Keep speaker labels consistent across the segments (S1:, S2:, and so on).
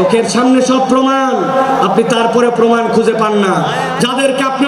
S1: চোখের সামনে সব প্রমাণ। আপনি তারপরে প্রমাণ খুঁজে পান না। যাদেরকে আপনি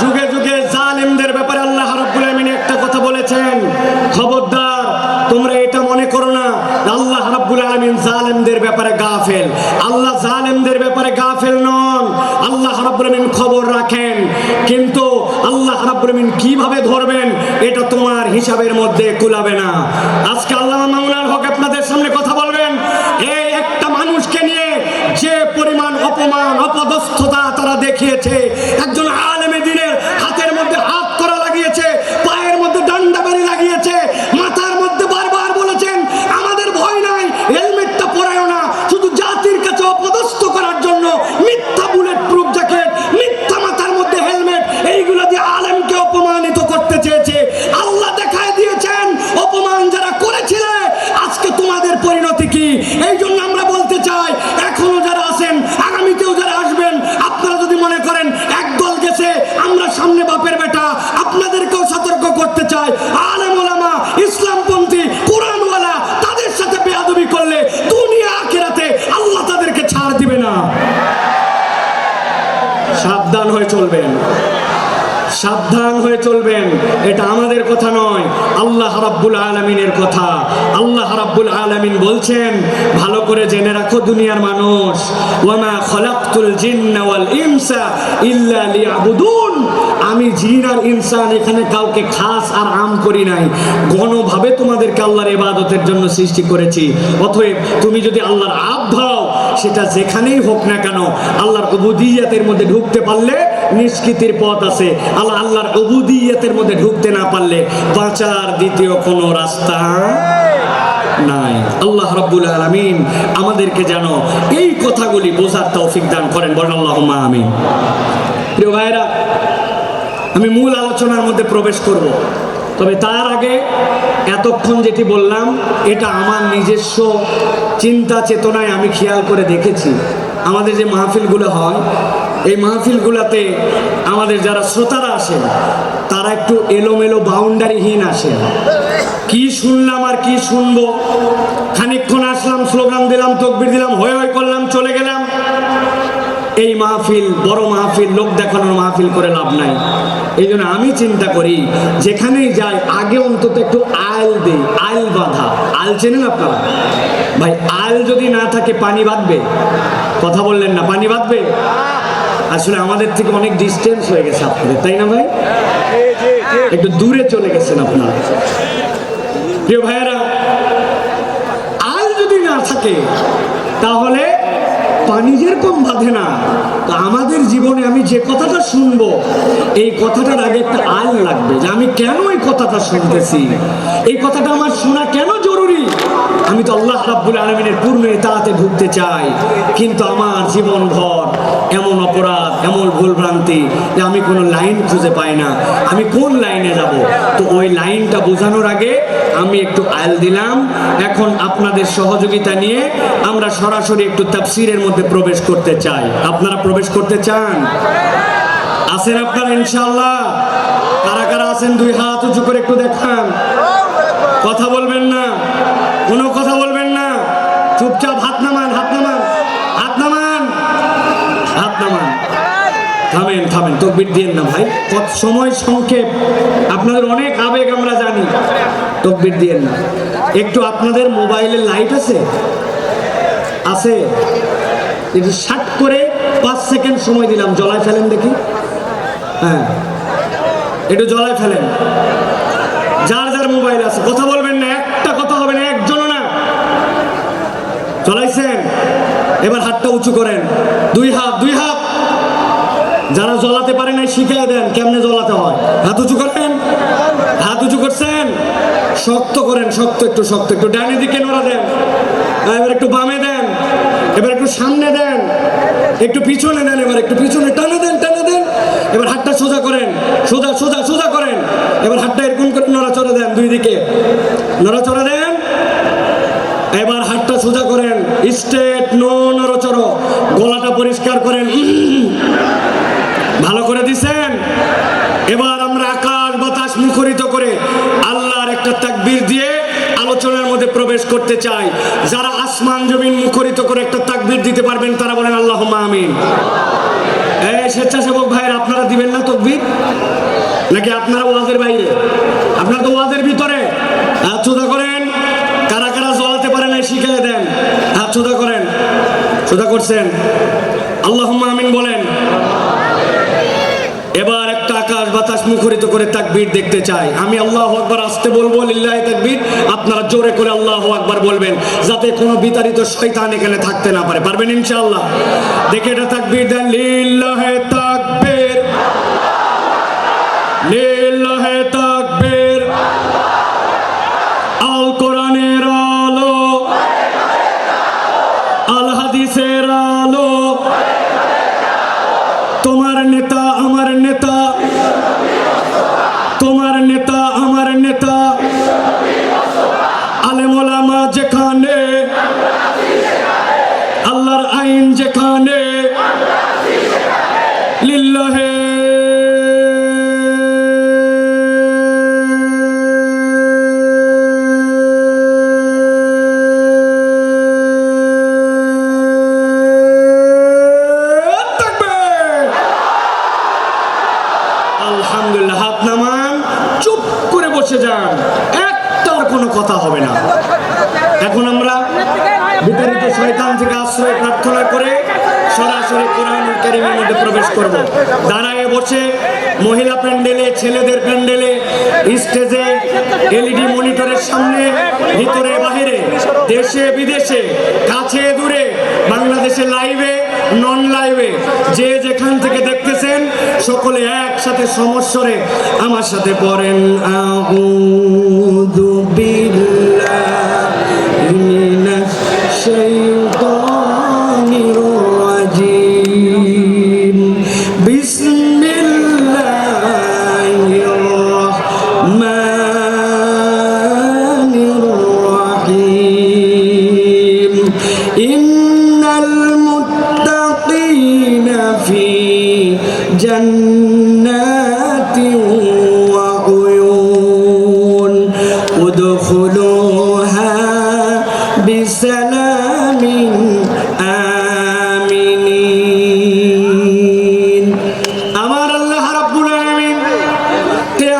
S1: যুগে যুগে জালেমদের ব্যাপারে আল্লাহ রাব্বুল আলামিন একটা কথা বলেছেন। খবরদার, তোমরা এটা মনে করো না আল্লাহ রাব্বুল আলামিন জালেমদের ব্যাপারে গাফেল। আল্লাহ জালেমদের ব্যাপারে গাফেল নন। আল্লাহ রাব্বুল আলামিন খবর রাখেন। কিন্তু আল্লাহ রাব্বুল আলামিন কীভাবে ধরবেন, এটা তোমার হিসাবের মধ্যে কুলাবে না। আজকে আল্লাহ মামুনার হক আপনাদের সামনে কথা বলবেন। এই একটা মানুষকে নিয়ে যে পরিমাণ অপমান, অপদস্থতা তারা দেখিয়েছে, একজন সাবধান হয়ে চলবেন। সাবধান হয়ে চলবেন। এটা আমাদের কথা নয়, আল্লাহ রাব্বুল আলামিনের কথা। আল্লাহ রাব্বুল আলামিন বলছেন, ভালো করে জেনে রাখো দুনিয়ার মানুষ। ওয়ামা খলাকতুল জিন্না ওয়াল ইনসা ইল্লা লিয়াবুদুন। আমি জিন আর ইনসান এখানে কাউকে খাস আর আম করি নাই। গণভাবে তোমাদেরকে আল্লাহর ইবাদতের জন্য সৃষ্টি করেছি। অতএব তুমি যদি আল্লাহর আব ভাও সেটা যেখানেই হোক না কেন, আল্লাহর উবুদিয়াতের মধ্যে ঢুকতে পারলে নিষ্কৃতির পথ আছে। আল্লাহ আল্লাহর উবুদিয়াতের মধ্যে ঢুকতে না পারলে বাঁচার দ্বিতীয় কোনো রাস্তা নাই। আল্লাহ রাব্বুল আলামিন আমাদেরকে যেন এই কথাগুলি বোঝার তৌফিক দান করেন। বলেন, আল্লাহুম্মা আমিন। প্রিয় ভাইরা আমি মূল আলোচনার মধ্যে প্রবেশ করব। তবে তার আগে এতক্ষণ যেটি বললাম, এটা আমার নিজস্ব চিন্তা চেতনায় আমি খেয়াল করে দেখেছি। আমাদের যে মাহফিলগুলো হয়, এই মাহফিলগুলোতে আমাদের যারা শ্রোতারা আসেন, তারা একটু এলোমেলো বাউন্ডারিহীন আসেন। কি শুনলাম আর কি শুনব? খানিকক্ষণ আসলাম, স্লোগান দিলাম, তকবির দিলাম হয়ে হয়ে করলাম, চলে গেলাম। এই মাহফিল, বড় মাহফিল, লোক দেখানোর মাহফিল করে লাভ নাই। এই জন্য আমি চিন্তা করি, যেখানেই যাই, আগে অন্তত একটু আইল দেই, আইল বাঁধা। আইল চেনেন আপনারা? ভাই, আইল যদি না থাকে, পানি বাঁধবে? কথা বললেন না, পানি বাঁধবে? আসলে আমাদের থেকে অনেক ডিস্টেন্স হয়ে গেছে আপনাদের, তাই না ভাই? একটু দূরে চলে গেছেন আপনারা। প্রিয় ভাইয়েরা আল যদি না থাকে, তাহলে পানি যেরকম বাঁধে না। তো আমাদের জীবনে আমি যে কথাটা শুনব, এই কথাটার আগে একটা আল লাগবে যে আমি কেন এই কথাটা শুনতেছি? এই কথাটা আমার শোনা কেন জরুরি? আমি তো আল্লাহ রাব্বুল আলমিনের পূর্ণ তাতে ঢুকতে চাই, কিন্তু আমার জীবন ভর এমন অপরাধ, এমন ভুলভ্রান্তি যে আমি কোনো লাইন খুঁজে পাই না। আমি কোন লাইনে যাব? তো ওই লাইনটা বোঝানোর আগে আমি একটু আয়াল দিলাম। এখন আপনাদের সহযোগিতা নিয়ে আমরা সরাসরি একটু তাফসিরের মধ্যে প্রবেশ করতে চাই। আপনারা প্রবেশ করতে চান? আছেন আপনারা, ইনশাআল্লাহ? কারা কারা আছেন? দুই হাত উঁচু করে একটু দেখান। কথা বলবেন না। কোনো কথা বলবেন না। চুপচাপ হাত নামান হাত নামান হাত নামান হাত নামান। থামেন থামেন, তকবির দিয়েন না ভাই। কত সময় সংক্ষেপ। আপনাদের অনেক আবেগ আমরা জানি। তকবির দিয়েন না। একটু আপনাদের মোবাইলের লাইট আছে? আছে? একটু ষাট করে পাঁচ সেকেন্ড সময় দিলাম জলায় ফেলেন দেখি। হ্যাঁ একটু জলায় ফেলেন। যার যার মোবাইল আছে, কথা বলবেন না, একটা কথা হবে না, একজনও না। জলাইছেন এবার হাতটা উঁচু করেন। দুই হাত দুই হাত। যারা জ্বলাতে পারে নাই, শিখিয়ে দেন কেমনে জ্বলাতে হয়। হাত উঁচু করেন। হাত উঁচু করছেন? শক্ত করেন, শক্ত, একটু শক্ত, একটু ডানে দিকে নোড়া দেন। এবার একটু বামে দেন। সামনে দেন। একটু পিছনে দেন এবার, একটু পিছনে টানে দেন টানে দেন। এবার হাতটা সোজা করেন, সোজা সোজা সোজা করেন। এবার হাতটা এরকম করে নড়াচড়া দেন দুই দিকে। নড়াচড়া দেন। এবার হাতটা সোজা করেন স্টেট নো নড়চড়। গলাটা পরিষ্কার করেন। ভালো করে দিছেন এবার আমরা আকাশ বাতাস মুখরিত করে আল্লাহর একটা তাকবীর দিয়ে আলোচনার মধ্যে প্রবেশ করতে চাই যারা আসমান জমিন মুখরিত করে একটা তাকবীর দিতে পারবেন, তারা বলেন আল্লাহ আমিন। স্বেচ্ছাসেবক ভাইয়ের, আপনারা দিবেন না তকবীর? নাকি আপনারা ওয়াজের বাইরে? আপনারা তো ওয়াজের ভিতরে। হাত সোজা করেন। কারা কারা জ্বলাতে পারে না শিখিয়ে দেন। হাত সোজা করেন। সোজা করছেন। আল্লাহ আমিন বলেন এবার একটা বাতাস মুখরিত করে তাকবীর দেখতে চাই আমি আল্লাহ আকবার আসতে বলব, লিল্লাহ তাকবীর। আপনারা জোরে করে আল্লাহ আকবার বলবেন, যাতে কোনো বিতাড়িত শয়তান এখানে থাকতে না পারে। পারবেন ইনশাআল্লাহ? দেখে এটা তাকবীর দেন, লিল্লাহ তোমার নেতা আমার নেতা। আলেমোলামা যেখানে এখন আমরা বিতাড়িত শয়তান থেকে আশ্রয় প্রার্থনা করে সরাসরি কোরআন কারিমের মধ্যে প্রবেশ করব। দাঁড়ায় বসে মহিলা প্যান্ডেলে, ছেলেদের প্যান্ডেলে, স্টেজে, এলইডি মনিটরের সামনে, ভিতরে, বাহিরে, দেশে, বিদেশে, কাছে, দূরে, বাংলাদেশে লাইভে নন লাইভে যে যেখান থেকে দেখতেছেন, সকলে একসাথে সমস্যরে আমার সাথে পড়েন। علينا شيء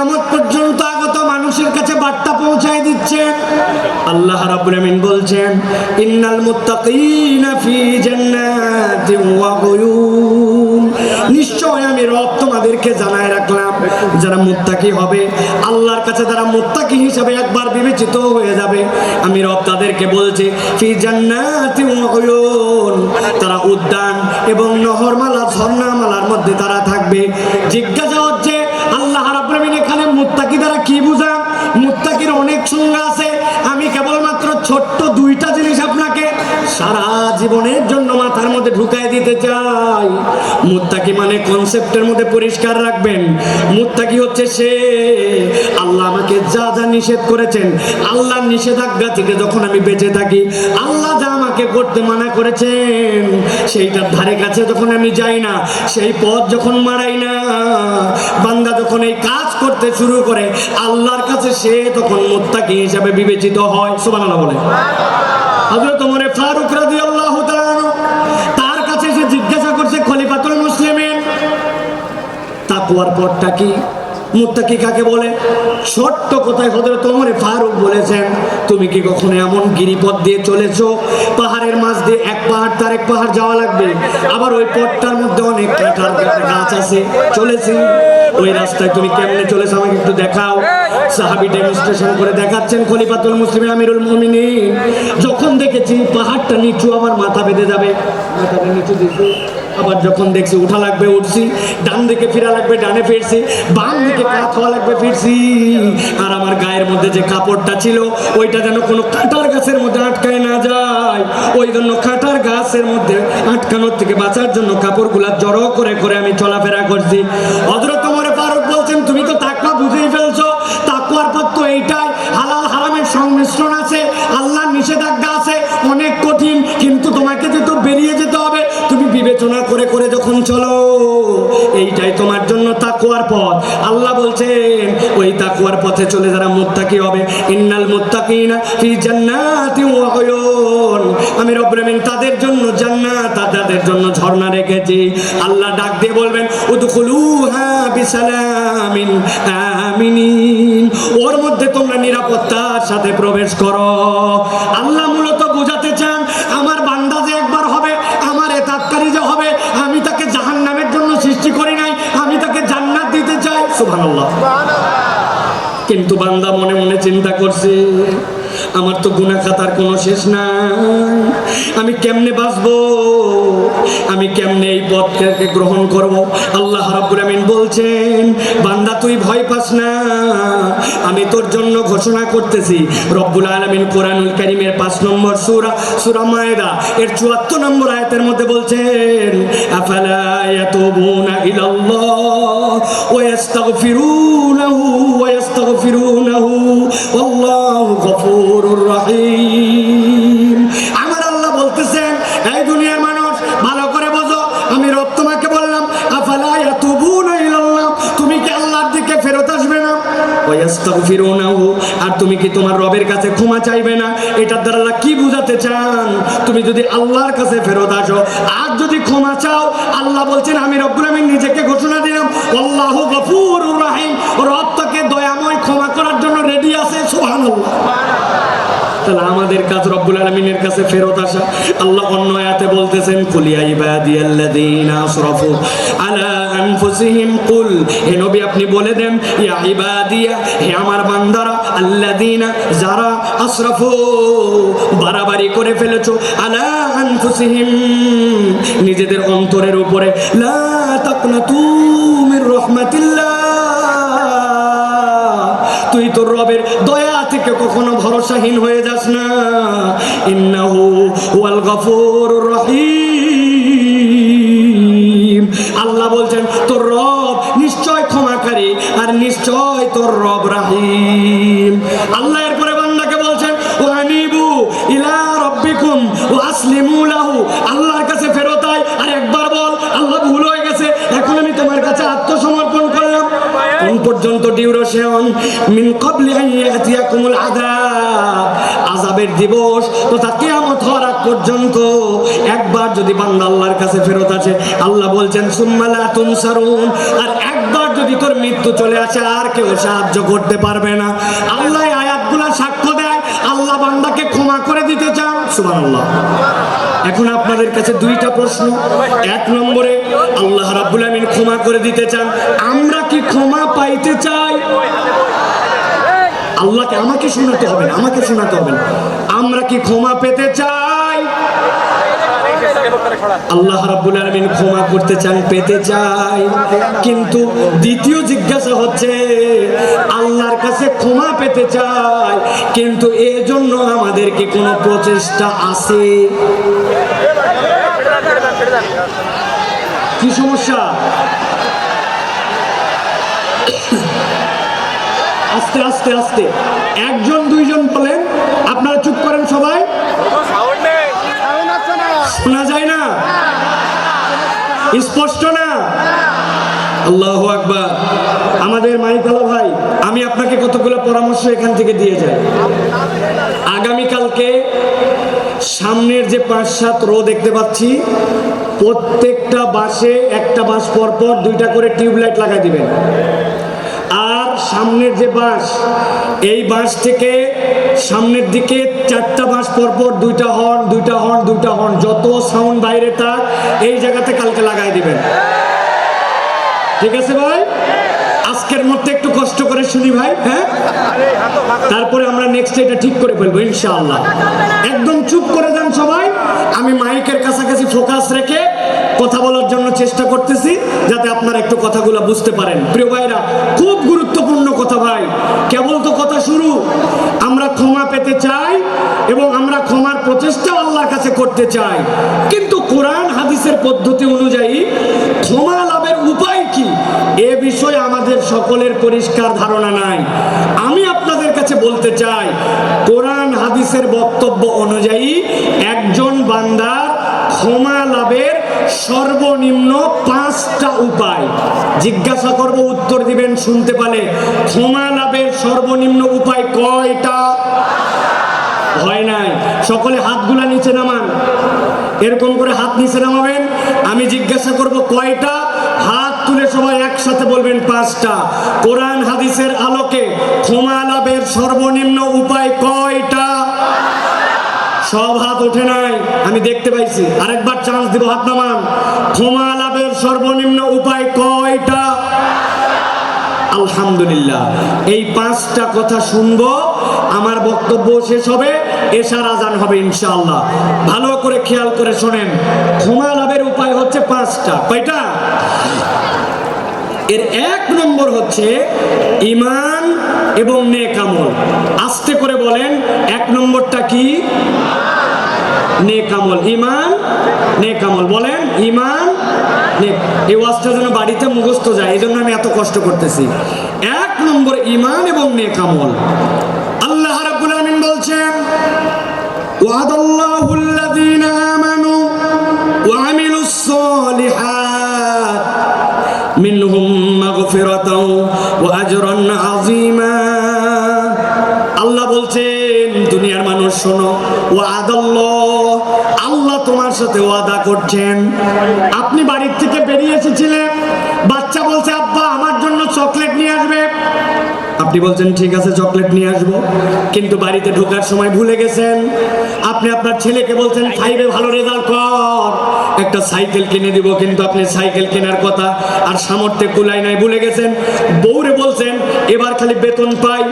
S1: কিয়ামত পর্যন্ত আগত মানুষের কাছে বার্তা পৌঁছায় দিচ্ছেন। আল্লাহ রাব্বুল আলামিন বলছেন, ইন্নাল মুত্তাকিনা ফি জান্নাতিন ওয়া উয়ুন নিশ্চয় আমি রব তোমাদেরকে জানায় রাখলাম, যারা মুত্তাকি হবে, আল্লাহর কাছে যারা মুত্তাকি হিসাবে একবার বিবেচিত হয়ে যাবে। আমি রব তাদেরকে বলছি, ফি জান্নাতিন ওয়া উয়ুন তারা উদ্যান এবং নহরমালা, ঝর্ণামালার মধ্যে তারা থাকবে। জিজ্ঞাসা জীবনের জন্য মাথার মধ্যে ঢুকাই দিতে চাই। মুত্তাকি মানে কনসেপ্টের মধ্যে পরিষ্কার রাখবেন। মুত্তাকি হচ্ছে সে, আল্লাহ আমাকে যা যা নিষেধ করেছেন, আল্লাহর নিষেধাজ্ঞা থেকে যখন আমি বেঁচে থাকি, আল্লাহ যা আমাকে করতে মানা করেছেন, সেইটার ধারে কাছে যখন আমি যাই না, সেই পথ যখন মারাই না, বান্দা যখন এই কাজ করতে শুরু করে, আল্লাহর কাছে সে তখন মুত্তাকি হিসাবে বিবেচিত হয়। সুবহানাল্লাহ বলে হযরত ওমর ফারুক তাকওয়ার পথটা কি? মুত্তাকি কাকে বলে? ছোট্ট কথায়? হযরত ওমর ফারুক বলেছেন, তুমি কি কখনো এমন গিরিপথ দিয়ে চলেছো? পাহাড়ের মাঝ দিয়ে এক পাহাড় তার এক পাহাড় যাওয়া লাগবে। আবার ওই পথটার মধ্যে অনেক কাঁঠাল গাছ আছে। চলেছি। ওই রাস্তায় তুমি কেমনে চলেছো আমাকে একটু দেখাও। সাহাবি ডেমনস্ট্রেশন করে দেখাচ্ছেন খলিফাতুল মুসলিম আমিরুল মুমিনিন। যখন দেখেছি পাহাড়টা নিচু, আমার মাথা বেঁধে যাবে। মাথাটা নিচু দিছি আবার যখন দেখছি উঠা লাগবে উঠছি ডান দিকে ফিরা লাগবে ডানে ফিরছি বাম দিকে কাত হওয়া লাগবে ফিরছি। আর আমার গায়ের মধ্যে যে কাপড়টা ছিল ওইটা যেন কোনো কাঁটার গাছের মধ্যে আটকায় না যায়। ওই জন্য কাঁটার গাছের মধ্যে আটকানোর থেকে বাঁচার জন্য কাপড়গুলা জড়ো করে করে আমি চলাফেরা করছি। হযরত বিবেচনা করে করে যখন চলো, এইটাই তোমার জন্য তাকুয়ার পথ। আল্লাহ বলছেন, ওই তাকুয়ার পথে চলে যারা মুত্তাকি হবে, ইন্নাল মুত্তাকিনা ফি জান্নাতি ওয়া উয়ুন। আমি রব্বুল তাদের জন্য জান্নাত তাদের জন্য ঝর্ণা রেখেছি। আল্লাহ ডাক দিয়ে বলবেন উদখুলুহা বিসালামিন আমিনিন। ওর মধ্যে তোমরা নিরাপত্তার সাথে প্রবেশ করো। আল্লাহ মূলত বোঝাতে চান আমার বান্দা যে একবার হবে আমার এতাত্তারি যে হবে আমি তাকে জাহান্নামের জন্য সৃষ্টি করি নাই আমি তাকে জান্নাত দিতে চাই সুবহানাল্লাহ কিন্তু বান্দা মনে মনে চিন্তা করছে, আমার তো গুনাহ খাতার কোনো শেষ নাই। আমি কেমনে বাঁচবো? আমি কেমনে এই পথকে গ্রহণ করব? আল্লাহ রাব্বুল আমিন বলছেন, বান্দা তুই ভয় পাস না, আমি তোর জন্য ঘোষণা করতেছি। রব্বুল আলামিন কোরআনুল কারীমের 5 নম্বর সূরা সূরা মায়দা, এর 74 নম্বর আয়াতের মধ্যে বলছেন, আফালা ইয়াতুবুনা ইলাল্লাহ ওয়া ইয়াস্তাগফিরুনাহু ওয়া ইয়াস্তাগফিরুনাহু আল্লাহু গফুরুর রহিম আমার আল্লাহ বলতেছেন, এই দুনিয়ার মানুষ, ভালো করে বোঝো, আমি রব তোমাকে বললাম, আফালা ইয়াতুবুনা ইলাল্লাহ, তুমি কি আল্লাহর দিকে ফেরত আসবে না? ওয়াস্তাগফিরুনাহু আর তুমি কি তোমার রবের কাছে ক্ষমা চাইবে না? এটার দ্বারা আল্লাহ কি বুঝাতে চান? তুমি যদি আল্লাহর কাছে ফেরত আসো, আর যদি ক্ষমা চাও, আল্লাহ বলছেন, আমি রব্বুল আমিন নিজেকে ঘোষণা দিলাম, আল্লাহু গফুরুর রহিম রব তাহলে আমাদের কাজ রব্বুল আলমিনের কাছে ফেরত আসা। আল্লাহ অন্য আয়াতে বলতেছেন কুলিয়া আলা আনফুসিহিম, কুল, হে নবী আপনি বলে দেন, ইয়া ইবাদিয়া, হে আমার বান্দারা যারা বাড়াবাড়ি করে ফেলেছো, আলা আনফুসিহিম, নিজেদের অন্তরের উপরে, লা তাকনাতু কখনো ভরসাহীন হয়ে যাস না। ওয়াল আল্লাহ বলছেন, তোর রব নিশ্চয় ক্ষমাকারী আর নিশ্চয় তোর রব রাহিম। আল্লাহ এরপরে বান্দাকে বলছেন ও আনিবু ইলা রব্বিকুম ও আসলিমু লাহু আল্লাহর কাছে ফেরত আয় আর একবার বল আল্লাহ ভুল হয়ে গেছে এখন আমি তোমার কাছে আত্মসমর্পণ করলাম কোন ডিউরেশন মিন ক্বাবলি আন আযাব। আযাবের দিবস তথা কিয়ামত হওয়ার আগ পর্যন্ত একবার যদি বান্দা আল্লাহর কাছে ফেরত আসে, আল্লাহ বলছেন, সুম্মা লা তুনসারুন। আর একবার যদি তোর মৃত্যু চলে আসে, আর কেউ সাহায্য করতে পারবে না। আল্লাহ আয়াতগুলো সাক্ষ্য দেয়। আল্লাহ বান্দাকে ক্ষমা করে দিতে চান। সুবহানাল্লাহ। এখন আপনাদের কাছে দুইটা প্রশ্ন। এক নম্বরে, আল্লাহ রাব্বুল আমিন ক্ষমা করে দিতে চান। আমরা কি ক্ষমা পাইতে চাই? আল্লাহকে আমাকে শোনাতে হবে আমাকে শোনাতে হবে না। আমরা কি ক্ষমা পেতে চাই? আল্লাহ রাব্বুল আলামিন ক্ষমা করতে চান, পেতে চাই কিন্তু দ্বিতীয় জিজ্ঞাসা হচ্ছে, আল্লাহর কাছে ক্ষমা পেতে চাই কিন্তু আমাদের কি কোনো প্রচেষ্টা আছে? কি সমস্যা? আস্তে আস্তে আস্তে। একজন, দুইজন বলেন, আপনারা চুপ করেন সবাই। শোনা যায় না? স্পষ্ট না? আল্লাহ আকবার। আমাদের মাইকালা ভাই, আমি আপনাকে কতগুলো পরামর্শ এখান থেকে দিয়ে যাই। আগামীকালকে সামনের যে পাঁচ সাত রো দেখতে পাচ্ছি, প্রত্যেকটা বাসে একটা বাস পর পর দুইটা করে টিউবলাইট লাগাই দিবেন। আর সামনের যে বাস, এই বাস থেকে সামনের দিকে চারটা বাস পরপর দুইটা হর্ন দুইটা হর্ন দুইটা হর্ন, যত সাউন্ড বাইরে থাক এই জায়গাতে কালকে লাগাই দিবেন। ঠিক আছে ভাই? আজকের মধ্যে একটু কষ্ট করে শুনি ভাই হ্যাঁ? তারপরে আমরা নেক্সট এটা ঠিক করে ফেলব, ইনশাআল্লাহ। একদম চুপ করে যান সবাই। আমি মাইকের কাছাকাছি ফোকাস রেখে কথা বলার জন্য চেষ্টা করতেছি, যাতে আপনারা একটু কথাগুলো বুঝতে পারেন। প্রিয় ভাইরা, খুব গুরুত্বপূর্ণ কথা ভাই। কেবল তো কথা শুরু। আমরা ক্ষমা পেতে চাই এবং আমরা প্রচেষ্টা আল্লাহর কাছে করতে চাই কিন্তু কোরআন হাদিসের পদ্ধতি অনুযায়ী ক্ষমা লাভের উপায় কি? এ বিষয়ে আমাদের সকলের পরিষ্কার ধারণা নাই। আমি আপনাদের কাছে বলতে চাই, কোরআন হাদিসের বক্তব্য অনুযায়ী একজন বান্দার ক্ষমা লাভের সর্বনিম্ন পাঁচটা উপায়। জিজ্ঞাসা করব, উত্তর দিবেন, শুনতে পালে। ক্ষমা লাভের সর্বনিম্ন উপায় কয়টা? হয় নাই। সকলে হাতগুলা নিচে নামান। এরকম করে হাত নিচে নামাবেন। আমি জিজ্ঞাসা করব, কয়টা? হাত তুলে সবাই একসাথে বলবেন, পাঁচটা। কোরআন হাদিসের আলোকে ক্ষমা লাভের সর্বনিম্ন উপায় কয়টা? সব হাত ওঠে নাই। আমি দেখতে পাইছি। আরেকবার চান্স দিব, হাত নামান। ক্ষমা লাভের সর্বনিম্ন উপায় কয়টা? আলহামদুলিল্লাহ। এই পাঁচটা কথা শুনব, আমার বক্তব্য শেষ হবে, এশার আজান হবে ইনশাআল্লাহ। ভালো করে খেয়াল করে শোনেন, ক্ষমা লাভের উপায় হচ্ছে পাঁচটা, কয়টা? এর এক নম্বর হচ্ছে ইমান এবং নেকামল আস্তে করে বলেন, এক নম্বরটা কি? নেকামল ইমান নেকামল বলেন ইমান আপনি এই ওয়াজটা যেন বাড়িতে মুখস্থ যায় এই জন্য আমি এত কষ্ট করতেছি। এক নম্বর ইমান এবং নেক আমল। আল্লাহ রাব্বুল আমিন বলছেন, ওয়াদাল্লাহুল করছেন? আপনি বাড়ির থেকে বেরিয়ে এসেছিলেন? বাচ্চা বলছে আব্বা আমার জন্য চকলেট নিয়ে আসবে আপনি বলছেন, ঠিক আছে, চকলেট নিয়ে আসব। কিন্তু বাড়িতে ঢোকার সময় ভুলে গেছেন। আপনি আপনার ছেলেকে বলছেন, ফাইভে ভালো রেজাল্ট কর। একটা সাইকেল কিনে দিব, কিন্তু আপনি সাইকেল কেনার কথা আর সামর্থ্যে কুলাই নাই, ভুলে গেছেন? বউরে বলছেন, এবার খালি বেতন পাই,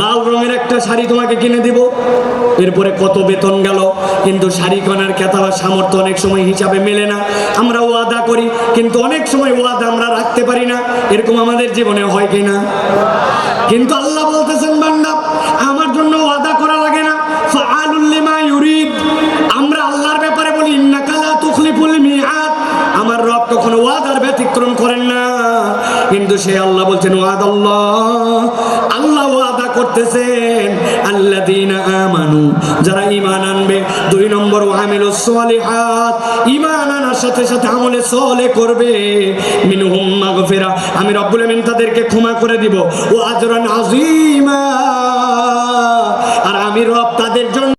S1: লাল রঙের একটা শাড়ি তোমাকে কিনে দিব। এরপরে কত বেতন গেল, কিন্তু শাড়ি কেনার কেতা বা সামর্থ্য অনেক সময় হিসাবে মেলে না। আমরা ওয়াদা করি, কিন্তু অনেক সময় ওয়াদা আমরা রাখতে পারি না। এরকম আমাদের জীবনে হয় কিনা কিন্তু আল্লাহ বলতেছেন, বান্দা, আমার জন্য ওয়াদা করা লাগে না। ফাআলুল্লিমা ইউরিদ। আমরা আল্লাহর ব্যাপারে বলি, ইন্নাকা লা তুখলিফুল মিআদ। আমার রব কখনো ওয়াদার ব্যতিক্রম করেন না। কিন্তু সে আল্লাহ বলছেন, ওয়াদ আল্লাহ। আল্লাহ ওয়াদা করতেছেন সলিহাত ইমান আনার সাথে সাথে আমলে সলে করবে। মিনহুম মাগফিরা। আমি রব্বুল আমিন তাদেরকে ক্ষমা করে দিব। ও আজরান আজিমা আর আমি রব তাদের জন্য